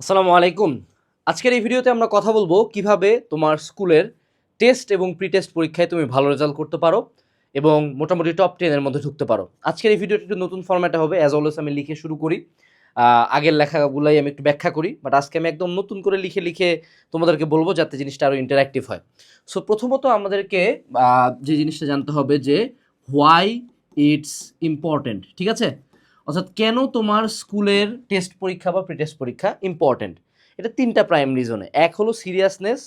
আসসালামু আলাইকুম। আজকের এই ভিডিওতে আমরা কথা বলব কীভাবে তোমার স্কুলের টেস্ট এবং প্রি টেস্ট পরীক্ষায় তুমি ভালো রেজাল্ট করতে পারো এবং মোটামুটি টপ টেনের মধ্যে ঢুকতে পারো। আজকের এই ভিডিওটা একটু নতুন ফরম্যাটে হবে। অ্যাজ অলওয়েজ আমি লিখে শুরু করি। আগের লেখাগুলাই আমি একটু ব্যাখ্যা করি। বাট আজকে আমি একদম নতুন করে লিখে লিখে তোমাদেরকে বলব যাতে জিনিসটা আরও ইন্টারাক্টিভ হয়। সো প্রথমত আমাদেরকে যে জিনিসটা জানতে হবে যে হোয়াই ইটস ইম্পর্টেন্ট ঠিক আছে? অর্থাৎ কেন তোমার স্কুলের টেস্ট পরীক্ষা বা প্রি টেস্ট পরীক্ষা ইম্পর্টেন্ট এটা তিনটা প্রাইম রিজনে এক হলো সিরিয়াসনেস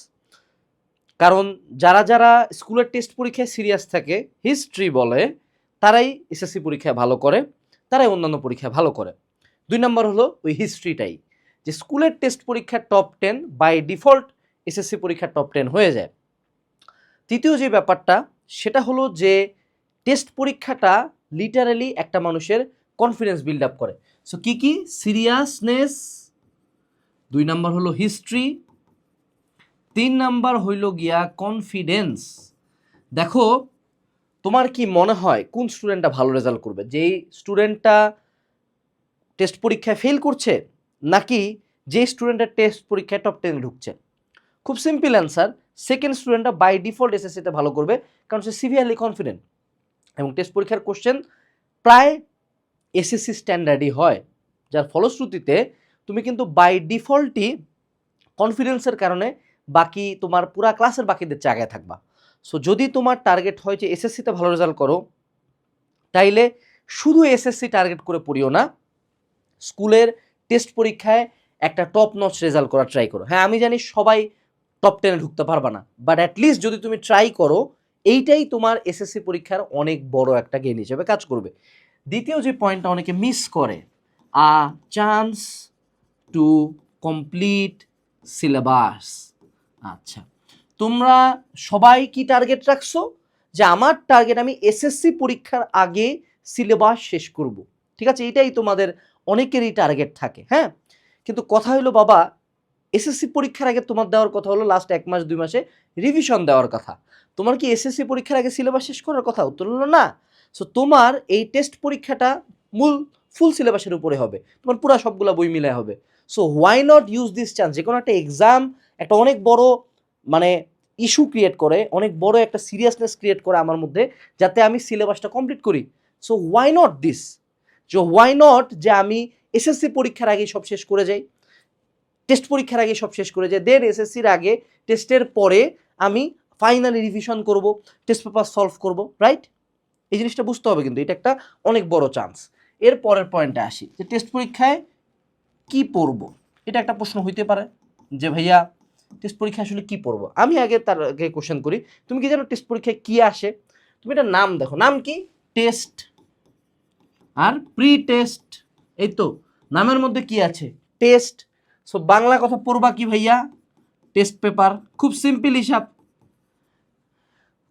কারণ যারা যারা স্কুলের টেস্ট পরীক্ষায় সিরিয়াস থাকে হিস্ট্রি বলে, তারাই এসএসসি পরীক্ষায় ভালো করে, তারাই অন্যান্য পরীক্ষায় ভালো করে। দুই নম্বর হলো ওই হিস্ট্রিটাই যে স্কুলের টেস্ট পরীক্ষার top ten by default SSC পরীক্ষার টপ টেন হয়ে যায়। তৃতীয় যে ব্যাপারটা, সেটা হলো যে টেস্ট পরীক্ষাটা লিটারালি একটা মানুষের কনফিডেন্স বিল্ড আপ করে। সো কী কী? সিরিয়াসনেস দুই নাম্বার হলো হিস্ট্রি তিন নাম্বার হইল গিয়া কনফিডেন্স দেখো, তোমার কি মনে হয় কোন স্টুডেন্টটা ভালো রেজাল্ট করবে? যেই স্টুডেন্টটা টেস্ট পরীক্ষায় ফেল করছে, নাকি যে স্টুডেন্টের টেস্ট পরীক্ষায় টপ টেনে ঢুকছে? খুব সিম্পল অ্যান্সার সেকেন্ড স্টুডেন্টটা বাই ডিফল্ট এসএসসিতে ভালো করবে, কারণ সে সিভিয়ারলি কনফিডেন্ট এবং টেস্ট পরীক্ষার কোশ্চেন প্রায় এসএসসি স্ট্যান্ডার্ডই হয়, যার ফলশ্রুতিতে তুমি কিন্তু বাই ডিফল্টই কনফিডেন্সের কারণে বাকি তোমার পুরা ক্লাসের বাকিদের জায়গায় থাকবা। সো যদি তোমার টার্গেট হয় যে এসএসসিতে ভালো রেজাল্ট করো, তাইলে শুধু এসএসসি টার্গেট করে পড়িও না, স্কুলের টেস্ট পরীক্ষায় একটা টপ নচ রেজাল্ট করার ট্রাই করো। হ্যাঁ আমি জানি সবাই টপ টেনে ঢুকতে পারবা না বাট অ্যাটলিস্ট যদি তুমি ট্রাই করো, এইটাই তোমার এসএসসি পরীক্ষার অনেক বড় একটা গেইন হিসেবে কাজ করবে। দ্বিতীয় যে পয়েন্টটা অনেকে মিস করে, a chance to complete syllabus আচ্ছা তোমরা সবাই কি টার্গেট রাখছো? যে আমার টার্গেট আমি এসএসসি পরীক্ষার আগে সিলেবাস শেষ করব। ঠিক আছে? এটাই তোমাদের অনেকেরই টার্গেট থাকে হ্যাঁ? কিন্তু কথা হলো, বাবা এসএসসি পরীক্ষার আগে তোমার দেওয়ার কথা হলো লাস্ট এক মাস, দুই মাসে রিভিশন দেওয়ার কথা। তোমার কি এসএসসি পরীক্ষার আগে সিলেবাস শেষ করার কথা? উত্তর হলো না। সো তোমার এই টেস্ট পরীক্ষাটা মূল ফুল সিলেবাসের উপরে হবে। তোমার পুরো সবগুলো বই মিলে হবে। So why not use this chance যে কোনো একটা এক্সাম একটা অনেক বড় মানে ইস্যু ক্রিয়েট করে, অনেক বড় একটা সিরিয়াসনেস ক্রিয়েট করে আমার মধ্যে, যাতে আমি সিলেবাসটা কমপ্লিট করি। সো হোয়াই নট দিস যে হোয়াই নট যে আমি এসএসসি পরীক্ষার আগে সব শেষ করে যাই? টেস্ট পরীক্ষার আগে সব শেষ করে যাই। দেন এসএসসির আগে টেস্টের পরে আমি ফাইনালি রিভিশন করব টেস্ট পেপার সলভ করব রাইট এই জিনিসটা বুঝতে হবে কিন্তু, এটা একটা অনেক বড় চান্স এর পরের পয়েন্টে আসি, যে টেস্ট পরীক্ষায় কি পড়ব? এটা একটা প্রশ্ন হইতে পারে, যে ভাইয়া টেস্ট পরীক্ষায় আসলে কি পড়ব? আমি আগে তার আগে কোশ্চেন করি, তুমি কি জানো টেস্ট পরীক্ষায় কি আসে? তুমি এটা নাম দেখো, নাম কি? টেস্ট আর প্রি টেস্ট এই তো, নামের মধ্যে কি আছে? টেস্ট সো বাংলা কথা পড়বা কি ভাইয়া? টেস্ট পেপার খুব সিম্পল হিসাব।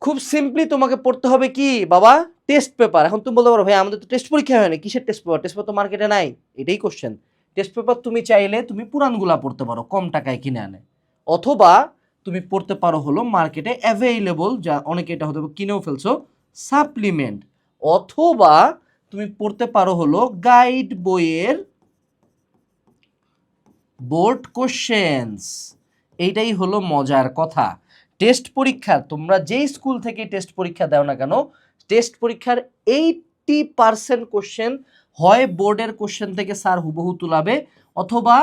খুব সিম্পলি তোমাকে পড়তে হবে কি? বাবা টেস্ট পেপার এখন তুমি বলতে পারো ভাই আমাদের তো টেস্ট পরীক্ষা হয়নি। কিসের টেস্ট পেপার টেস্ট পেপার তো মার্কেটে নাই। এটাই কোশ্চেন টেস্ট পেপার তুমি চাইলে তুমি পুরানগুলা পড়তে পারো, কম টাকায় কিনে আনে। অথবা তুমি পড়তে পারো হলো মার্কেটে অ্যাভেইলেবল যা অনেকে এটা হতে কিনেও ফেলছো সাপ্লিমেন্ট অথবা তুমি পড়তে পারো হলো গাইড বইয়ের বোর্ড কোশ্চেন্স এইটাই হলো মজার কথা। টেস্ট পরীক্ষা, তোমরা যেই স্কুল থেকে টেস্ট পরীক্ষা দাও না কেন, টেস্ট পরীক্ষার এইটটি পার্সেন্ট কোশ্চেন হয় বোর্ডের কোশ্চেন থেকে স্যার হুবহু তুলাবে অথবা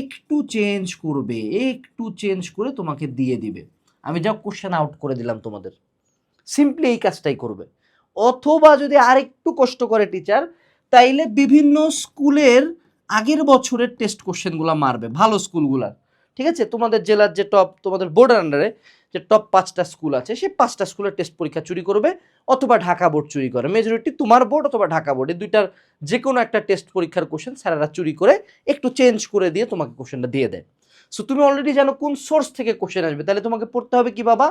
একটু চেঞ্জ করবে, একটু চেঞ্জ করে তোমাকে দিয়ে দিবে। আমি যা কোশ্চেন আউট করে দিলাম তোমাদের। সিম্পলি এই কাজটাই করবে। অথবা যদি আরেকটু কষ্ট করে টিচার তাইলে বিভিন্ন স্কুলের আগের বছরের টেস্ট কোশ্চেনগুলো মারবে, ভালো স্কুলগুলার। ঠিক আছে? তোমাদের জেলার যে টপ তোমাদের বোর্ডের আন্ডারে যে টপ পাঁচটা স্কুল আছে, সেই পাঁচটা স্কুলের টেস্ট পরীক্ষা চুরি করবে অথবা ঢাকা বোর্ড চুরি করে। মেজরিটি তোমার বোর্ড অথবা ঢাকা বোর্ড দুইটার যে কোনো একটা টেস্ট পরীক্ষার কোশ্চেন স্যারেরা চুরি করে একটু চেঞ্জ করে দিয়ে তোমাকে কোশ্চেনটা দিয়ে দেয়। সো তুমি অলরেডি জানো কোন সোর্স থেকে কোশ্চেন আসবে, তাহলে তোমাকে পড়তে হবে কি বাবা?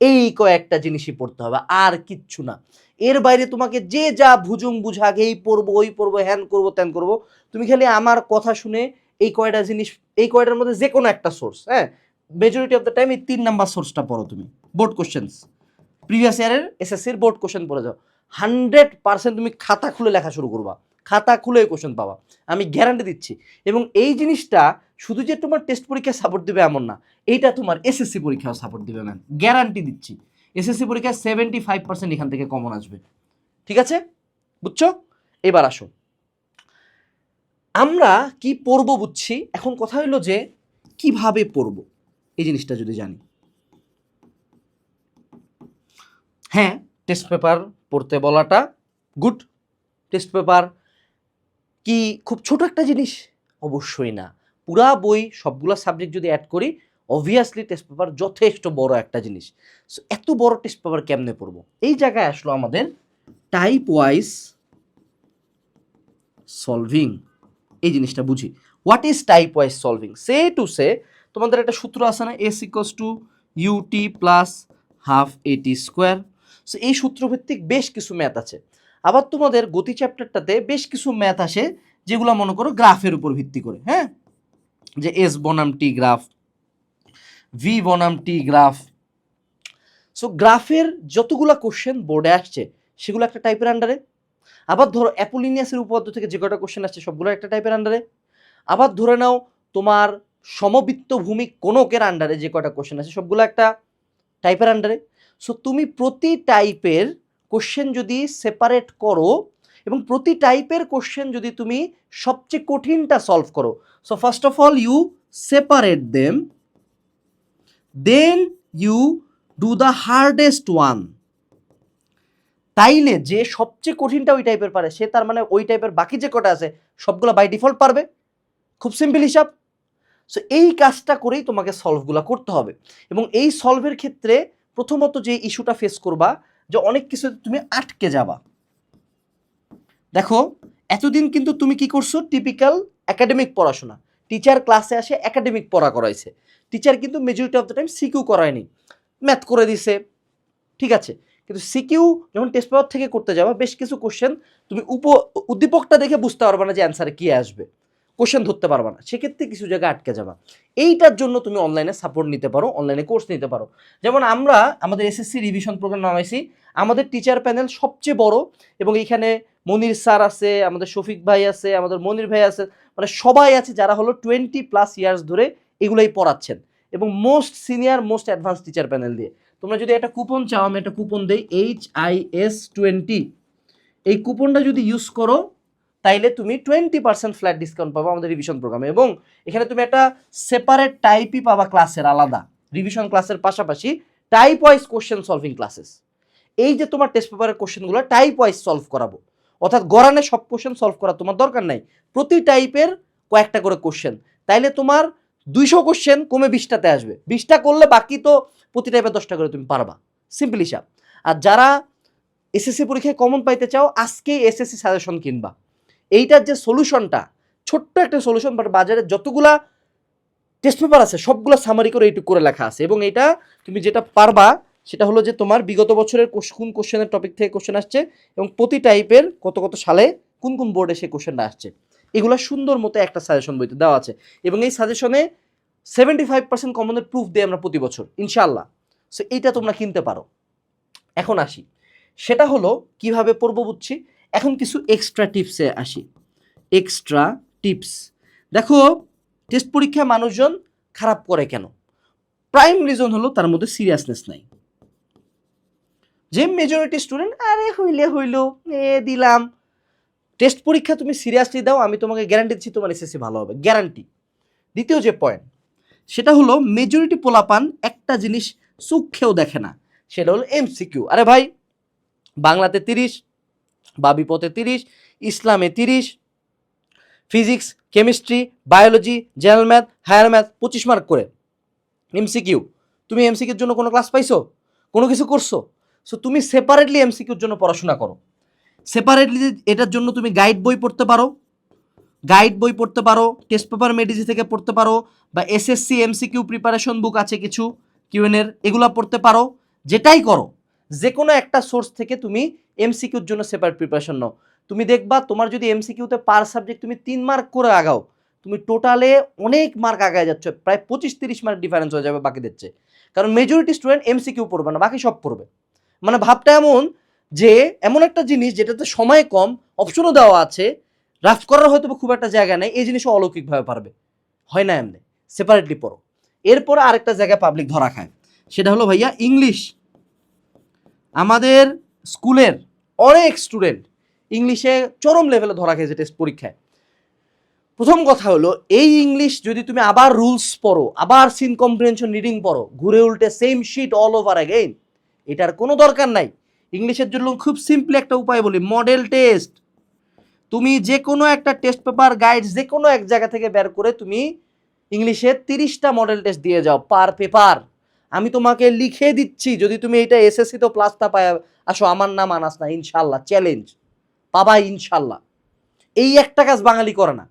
এই কয়েকটা জিনিসই পড়তে হবে, আর কিচ্ছু না। এর বাইরে তোমাকে যে যা ভুজুং বুঝাক, এই পড়ব, ওই পড়ব, হ্যান করব, ত্যান করব, তুমি খালি আমার কথা শুনে এই কয়টা জিনিস, এই কয়টার মধ্যে যে কোনো একটা সোর্স হ্যাঁ? মেজরিটি অফ দ্য টাইম এই তিন নাম্বার সোর্সটা পড়ো তুমি। বোর্ড কোশ্চেন্স প্রিভিয়াস ইয়ারের এসএসসির বোর্ড কোশ্চেন পড়ে যাও। হান্ড্রেড পার্সেন্ট তুমি খাতা খুলে লেখা শুরু করবা। খাতা খুলে কোশ্চেন পাবা। আমি গ্যারান্টি দিচ্ছি। এবং এই জিনিসটা শুধু যে তোমার টেস্ট পরীক্ষায় সাপোর্ট দেবে এমন না, এইটা তোমার এসএসসি পরীক্ষাও সাপোর্ট দেবে ম্যাম গ্যারান্টি দিচ্ছি। এসএসসি পরীক্ষায় সেভেন্টি ফাইভ পার্সেন্ট এখান থেকে কমন আসবে। ঠিক আছে? বুঝছ? এবার আসো। আমরা কি পড়ব বুঝছি? এখন কথা হলো যে কীভাবে পড়ব? এই জিনিসটা যদি জানি। হ্যাঁ টেস্ট পেপার পড়তে বলাটা গুড টেস্ট পেপার কি খুব ছোট একটা জিনিস? অবশ্যই না। পুরা বই, সবগুলো সাবজেক্ট যদি অ্যাড করি অবভিয়াসলি টেস্ট পেপার যথেষ্ট বড় একটা জিনিস। এত বড় টেস্ট পেপার কেমনে পড়ব? এই জায়গায় আসলো আমাদের টাইপ ওয়াইজ সলভিং এই জিনিসটা বুঝি। What is type wise solving say to say তোমাদের একটা সূত্র আছে না? S equals to ut plus half at square so এই সূত্রভিত্তিক বেশ কিছু ম্যাথ আছে। আবার তোমাদের গতি চ্যাপ্টারটাতে বেশ কিছু ম্যাথ আসে, যেগুলো মনে করো গ্রাফের উপর ভিত্তি করে হ্যাঁ? যে এস বনাম টি গ্রাফ ভি বনাম টি গ্রাফ সো গ্রাফের যতগুলো কোশ্চেন বোর্ডে আসছে, সেগুলো একটা টাইপের আন্ডারে আবার ধরো অ্যাপোলিনিয়াসের উপপাদ্য থেকে যে কটা কোশ্চেন আসছে, সবগুলো একটা টাইপের আন্ডারে আবার ধরে নাও তোমার সমবৃত্ত ভূমি কোনকের আন্ডারে যে কটা কোশ্চেন আছে, সবগুলো একটা টাইপের আন্ডারে সো তুমি প্রতি টাইপের কোশ্চেন যদি সেপারেট করো এবং প্রতি টাইপের কোশ্চেন যদি তুমি সবচেয়ে কঠিনটা সলভ করো so first of all you separate them then you do the hardest one তাইলে যে সবচেয়ে কঠিনটা ওই টাইপের পারে, সে তার মানে ওই টাইপের বাকি যে কটা আছে, সবগুলো বাই ডিফল্ট পারবে। খুব সিম্পল হিসাব। সো এই কাজটা করেই তোমাকে সলভগুলো করতে হবে। এবং এই সলভের ক্ষেত্রে প্রথমত যে ইস্যুটা ফেস করবা, যে অনেক কিছু তুমি আটকে যাবা। দেখো, এতদিন কিন্তু তুমি কি করছ? টিপিক্যাল একাডেমিক পড়াশোনা। টিচার ক্লাসে আসে একাডেমিক পড়া করাইছে। টিচার কিন্তু majority of the time CQ করায়নি। Math করে দিছে। ঠিক আছে? কিন্তু সিকিউ যখন টেস্ট পেপার থেকে করতে যাবা, বেশ কিছু কোশ্চেন তুমি উপ, উদ্দীপকটা দেখে বুঝতে পারবে না যে অ্যান্সারে কী আসবে। কোশ্চেন ধরতে পারবা না। সেক্ষেত্রে কিছু জায়গায় আটকে যাবা। এইটার জন্য তুমি অনলাইনে সাপোর্ট নিতে পারো অনলাইনে কোর্স নিতে পারো। যেমন আমরা আমাদের এসএসসি রিভিশন প্রোগ্রাম নামাইছি, আমাদের টিচার প্যানেল সবচেয়ে বড় এবং এখানে মনির স্যার আছে, আমাদের শফিক ভাই আছে, আমাদের মনির ভাই আছে মানে সবাই আছে যারা হলো টোয়েন্টি প্লাস ইয়ার্স ধরে এগুলোই পড়াচ্ছেন এবং most senior most advance teacher panel দিয়ে। তোমরা যদি একটা কুপন চাও, আমি একটা কুপন দেই এইচ আই এস টোয়েন্টি এই কুপনটা যদি ইউজ করো তাইলে তুমি টোয়েন্টি পার্সেন্ট ফ্ল্যাট ডিসকাউন্ট পাবো আমাদের রিভিশন প্রোগ্রামে এবং এখানে তুমি একটা সেপারেট টাইপই পাবা ক্লাসের আলাদা। রিভিশন ক্লাসের পাশাপাশি type wise question solving classes এই যে তোমার টেস্ট পেপারের কোশ্চেনগুলো টাইপ ওয়াইজ সলভ করাবো। অর্থাৎ গড়ানে সব কোশ্চেন সলভ করা তোমার দরকার নাই। প্রতি টাইপের কয়েকটা করে কোশ্চেন তাইলে তোমার দুইশো কোশ্চেন কমে বিশটাতে আসবে। বিশটা করলে বাকি তো প্রতি টাইপের দশটা করে তুমি পারবা। সিম্পল হিসাব। আর যারা এসএসসি পরীক্ষায় কমন পাইতে চাও, আজকেই এসএসসি সাজেশন কিনবা। এইটার যে সলিউশনটা ছোট্ট একটা সলিউশন বাট বাজারে যতগুলা টেস্ট পেপার আছে, সবগুলো সামারি করে এইটুকু করে লেখা আছে। এবং এটা তুমি যেটা পারবা, সেটা হলো যে তোমার বিগত বছরের কোন কোশ্চেনের টপিক থেকে কোশ্চেন আসছে, এবং প্রতি টাইপের কত কত সালে কোন কোন বোর্ডে সেই কোশ্চেনটা আসছে। এগুলো সুন্দর মতো একটা সাজেশন বইতে দেওয়া আছে। এবং এই সাজেশনে সেভেন্টি ফাইভ পার্সেন্ট কমনের প্রুফ দিই আমরা প্রতি বছর ইনশাল্লাহ সো এইটা তোমরা কিনতে পারো। এখন আসি। সেটা হলো, কীভাবে পড়ব বুঝছি? এখন কিছু এক্সট্রা টিপসে আসি। এক্সট্রা টিপস দেখো টেস্ট পরীক্ষায় মানুষজন খারাপ করে কেন? প্রাইম রিজন হলো তার মধ্যে সিরিয়াসনেস নাই। যে মেজরিটি স্টুডেন্ট আরে হইলে হইল, এ দিলাম। টেস্ট পরীক্ষা তুমি সিরিয়াসলি দাও, আমি তোমাকে গ্যারান্টি দিচ্ছি তোমার এসএসসি ভালো হবে। গ্যারান্টি দ্বিতীয় যে পয়েন্ট সেটা হলো মেজরিটি পোলাপান একটা জিনিস চোখেও দেখে না। সেটা হলো এমসিকিউ আরে ভাই, বাংলাতে তিরিশ বাবিপথে তিরিশ, ইসলামে তিরিশ, physics, chemistry, biology, general math, higher math পঁচিশ মার্ক করে। এমসিকিউ। তুমি এমসিকিউর জন্য কোনো ক্লাস পাইছো? কোনো কিছু করছ? সো তুমি সেপারেটলি এমসিকিউর জন্য পড়াশোনা করো। সেপারেটলি এটার জন্য তুমি গাইড বই পড়তে পারো। গাইড বই পড়তে পারো টেস্ট পেপার মেডিজি থেকে পড়তে পারো, বা এসএসসি এমসিকিউ প্রিপারেশন বুক আছে কিছু কিউএনের এগুলো পড়তে পারো, যেটাই করো। যে কোনো একটা সোর্স থেকে তুমি এমসিকিউর জন্য সেপারেট প্রিপারেশন নাও। তুমি দেখবা তোমার যদি এমসিকিউতে পার সাবজেক্ট তুমি তিন মার্ক করে আগাও, তুমি টোটালে অনেক মার্ক আগায় যাচ্ছ, প্রায় পঁচিশ তিরিশ মার্ক ডিফারেন্স হয়ে যাবে বাকিদের চেয়ে। কারণ মেজরিটি স্টুডেন্ট এমসিকিউ পড়বে না, বাকি সব পড়বে। মানে ভাবটা এমন যে, এমন একটা জিনিস যেটাতে সময় কম অপশনও দেওয়া আছে রাফ করার হয়তো খুব একটা জায়গা নেই, এই জিনিসও অলৌকিকভাবে পারবে। হয় না এমনি? সেপারেটলি পড়ো। এরপরে আরেকটা জায়গায় পাবলিক ধরা খায়। সেটা হলো ভাইয়া ইংলিশ আমাদের স্কুলের অনেক স্টুডেন্ট ইংলিশে চরম লেভেলে ধরা খেয়েছে টেস্ট পরীক্ষায়। প্রথম কথা হলো, এই ইংলিশ যদি তুমি আবার রুলস পড়ো, আবার সিন কম্প্রিহেনশন রিডিং পড়ো, ঘুরে উল্টে same sheet all over again এটার কোনো দরকার নাই। ইংলিশের জন্য খুব সিম্পলি একটা উপায় বলি মডেল টেস্ট তুমি যে কোনো একটা টেস্ট পেপার গাইড যে কোনো এক জায়গা থেকে বের করে তুমি ইংলিশে তিরিশটা মডেল টেস্ট দিয়ে যাও পার পেপার আমি তোমাকে লিখে দিচ্ছি, যদি তুমি এটা এসএসসি তো প্লাসটা পায়, আসো, আমার নাম আনাস না ইনশাল্লাহ চ্যালেঞ্জ পাবা ইনশাল্লাহ এই একটা কাজ বাঙালি করে না।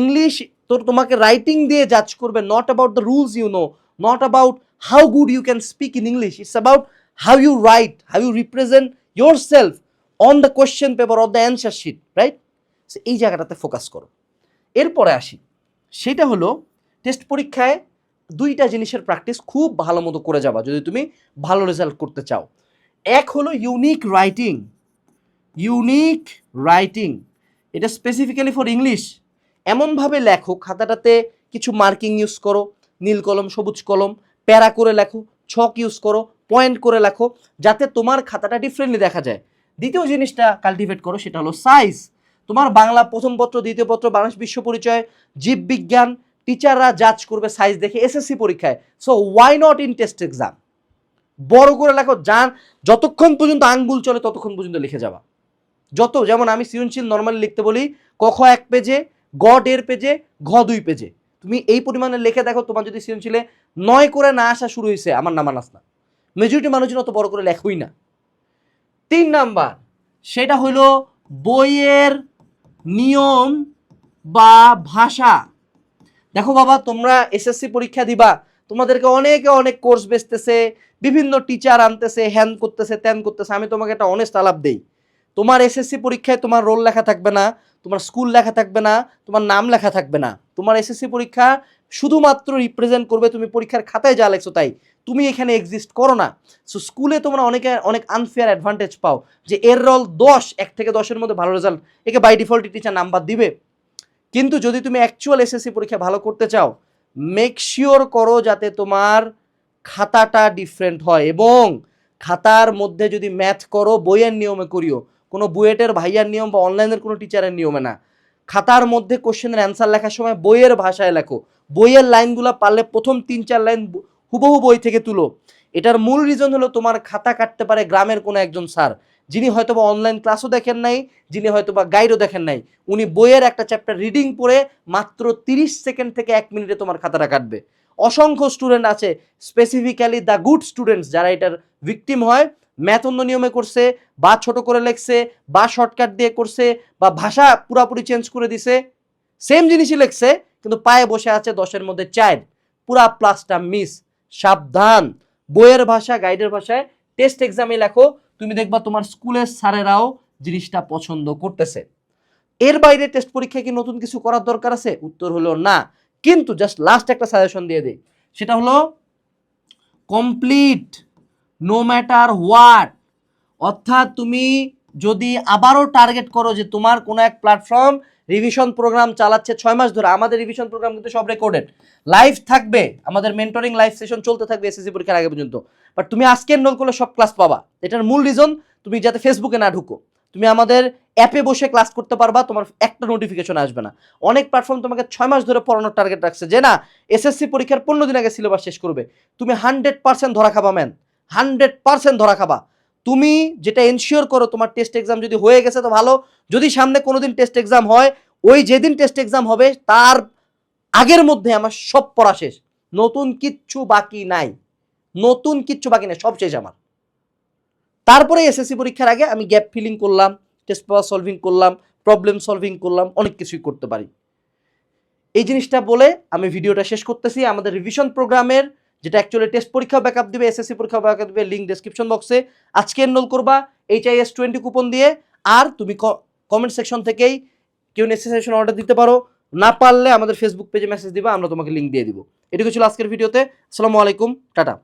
ইংলিশ তোর তোমাকে রাইটিং দিয়ে জাজ করবে not about the rules you know not about how good you can speak in English it's about how you write how you represent yourself on the question paper of the answer sheet right এই জায়গাটাতে focus করো। এরপরে আসি, সেটা হলো test পরীক্ষায় দুইটা জিনিসের প্র্যাকটিস খুব ভালো মতো করে যাবা যদি তুমি ভালো রেজাল্ট করতে চাও। এক হলো ইউনিক রাইটিং ইউনিক রাইটিং এটা স্পেসিফিক্যালি ফর ইংলিশ এমনভাবে লেখো, খাতাটাতে কিছু মার্কিং ইউজ করো, নীল কলম, সবুজ কলম, প্যারা করে লেখো, ছক ইউজ করো পয়েন্ট করে লেখো, যাতে তোমার খাতাটা ডিফারেন্টলি দেখা যায়। দ্বিতীয় জিনিসটা কাল্টিভেট করো, সেটা হলো সাইজ তোমার বাংলা প্রথম পত্র, দ্বিতীয় পত্র, বাংলাদেশ বিশ্ব পরিচয় জীববিজ্ঞান টিচাররা জাজ করবে সাইজ দেখে এসএসসি পরীক্ষায়। So why not in test exam বড় করে লেখো যান যতক্ষণ পর্যন্ত আঙ্গুল চলে ততক্ষণ পর্যন্ত লিখে যাবা। যত, যেমন আমি সৃজনশীল নর্মালি লিখতে বলি, ক, খ, এক পেজে, গ, দেড় পেজে, ঘ, দুই পেজে। তুমি এই পরিমাণে লিখে দেখো, তোমার যদি সৃজনশীলে নয় করে না আসা শুরু হয়েছে আমার নাম আনাস না। মেজরিটি মানুষজন অত বড় করে লেখই না। তিন নাম্বার, সেটা হলো বইয়ের নিয়ম বা ভাষা। দেখো বাবা, তোমরা এসএসসি পরীক্ষা দিবা, তোমাদেরকে অনেকে অনেক কোর্স বেচতেছে, বিভিন্ন টিচার আনতেছে হ্যান করতেছে ত্যান করতেছে, আমি তোমাকে একটা অনেস্ট আলাপ দেই। তোমার এসএসসি পরীক্ষায় তোমার রোল লেখা থাকবে না, তোমার স্কুল লেখা থাকবে না, তোমার নাম লেখা থাকবে না। তোমার এসএসসি পরীক্ষা শুধুমাত্র রিপ্রেজেন্ট করবে তুমি পরীক্ষার খাতায় যা লেখছো তাই। তুমি এখানে এক্সিস্ট করো না। সো স্কুলে তোমরা অনেকে, অনেক আনফেয়ার অ্যাডভান্টেজ পাও যে এর রোল দশ, এক থেকে দশের মধ্যে ভালো রেজাল্ট একে বাই ডিফল্ট টিচার নাম্বার দিবে। কিন্তু যদি তুমি অ্যাকচুয়াল এসএসসি পরীক্ষা ভালো করতে চাও মেক শিওর করো যাতে তোমার খাতাটা ডিফারেন্ট হয় এবং খাতার মধ্যে যদি ম্যাথ করো, বইয়ের নিয়মে করিও। কোনো বুয়েটের ভাইয়ার নিয়ম বা অনলাইনের কোনো টিচারের নিয়মে না। খাতার মধ্যে কোশ্চেনের অ্যান্সার লেখার সময় বইয়ের ভাষায় লেখো। বইয়ের লাইনগুলো পারলে প্রথম তিন চার লাইন হুবহু বই থেকে তুলো। এটার মূল রিজন হলো তোমার খাতা কাটতে পারে গ্রামের কোনো একজন স্যার যিনি হয়তো বা অনলাইন ক্লাসও দেখেন নাই, যিনি হয়তো বা গাইডও দেখেন নাই, উনি বইয়ের একটা চ্যাপ্টার রিডিং পড়ে মাত্র তিরিশ সেকেন্ড থেকে এক মিনিটে তোমার খাতাটা কাটবে। অসংখ্য স্টুডেন্ট আছে স্পেসিফিক্যালি দ্য গুড স্টুডেন্টস যারা এটার ভিকটিম হয় ম্যাথ অন্য নিয়মে করছে, বা ছোট করে লেখছে, বা শর্টকাট দিয়ে করছে, বা ভাষা পুরাপুরি চেঞ্জ করে দিছে সেম জিনিসই লেখছে, কিন্তু পায়ে বসে আছে দশের মধ্যে চার পুরা প্লাসটা মিস সাবধান। বইয়ের ভাষা গাইডের ভাষায় টেস্ট এক্সামে লেখো তুমি দেখবা তোমার স্কুলের স্যারেরাও জিনিসটা পছন্দ করতেছে। এর বাইরে টেস্ট পরীক্ষায় কি নতুন কিছু করার দরকার আছে? উত্তর হলো না। কিন্তু জাস্ট লাস্ট একটা সাজেশন দিয়ে দিই। সেটা হলো কমপ্লিট নো ম্যাটার হোয়াট অর্থাৎ তুমি যদি আবারও টার্গেট করো যে তোমার কোনো এক প্ল্যাটফর্ম রিভিশন প্রোগ্রাম চালাচ্ছে ছয় মাস ধরে। আমাদের রিভিশন প্রোগ্রাম কিন্তু সব রেকর্ডেড লাইভ থাকবে। আমাদের মেন্টরিং লাইভ সেশন চলতে থাকবে এসএসসি পরীক্ষার আগে পর্যন্ত। বাট তুমি আজকে এনরোল করলে সব ক্লাস পাবা। এটার মূল রিজন তুমি যাতে ফেসবুকে না ঢুকো। তুমি আমাদের অ্যাপে বসে ক্লাস করতে পারবা, তোমার একটা নোটিফিকেশন আসবে না। অনেক প্ল্যাটফর্ম তোমাকে ছয় মাস ধরে পড়ানোর টার্গেট রাখছে যে না এসএসসি পরীক্ষার পনেরো দিন আগে সিলেবাস শেষ করবে। তুমি হান্ড্রেড পার্সেন্ট ধরা খাবা ম্যান হান্ড্রেড পার্সেন্ট ধরা খাবা। তুমি যেটা এনশিওর করো তোমার টেস্ট এক্সাম যদি হয়ে গেছে তো ভালো। যদি সামনে কোনোদিন টেস্ট এক্সাম হয়, ওই যেদিন টেস্ট এক্সাম হবে, তার আগের মধ্যে আমার সব পড়া শেষ। নতুন কিচ্ছু বাকি নাই। নতুন কিচ্ছু বাকি নাই, সব শেষ আমার। তারপরে এসএসসি পরীক্ষার আগে আমি গ্যাপ ফিলিং করলাম টেস্ট পেপার সলভিং করলাম প্রবলেম সলভিং করলাম, অনেক কিছুই করতে পারি। এই জিনিসটা বলে আমি ভিডিওটা শেষ করতেছি। আমাদের রিভিশন প্রোগ্রামের যেটা অ্যাকচুয়ালি টেস্ট পরীক্ষা ব্যাকআপ দিবে এসএসসি পরীক্ষা ব্যাকআপ দিবে লিঙ্ক ডেসক্রিপশন বক্সে আজকে এনরোল করবা এইচআইএস টোয়েন্টি কুপন দিয়ে, আর তুমি কমেন্ট সেকশন থেকেই কেউ নেসেসেশন অর্ডার দিতে পারো। না পারলে আমাদের ফেসবুক পেজে মেসেজ দিবা, আমরা তোমাকে লিঙ্ক দিয়ে দিব। এটুকু ছিল আজকের ভিডিওতে আসসালামু আলাইকুম, টাটা।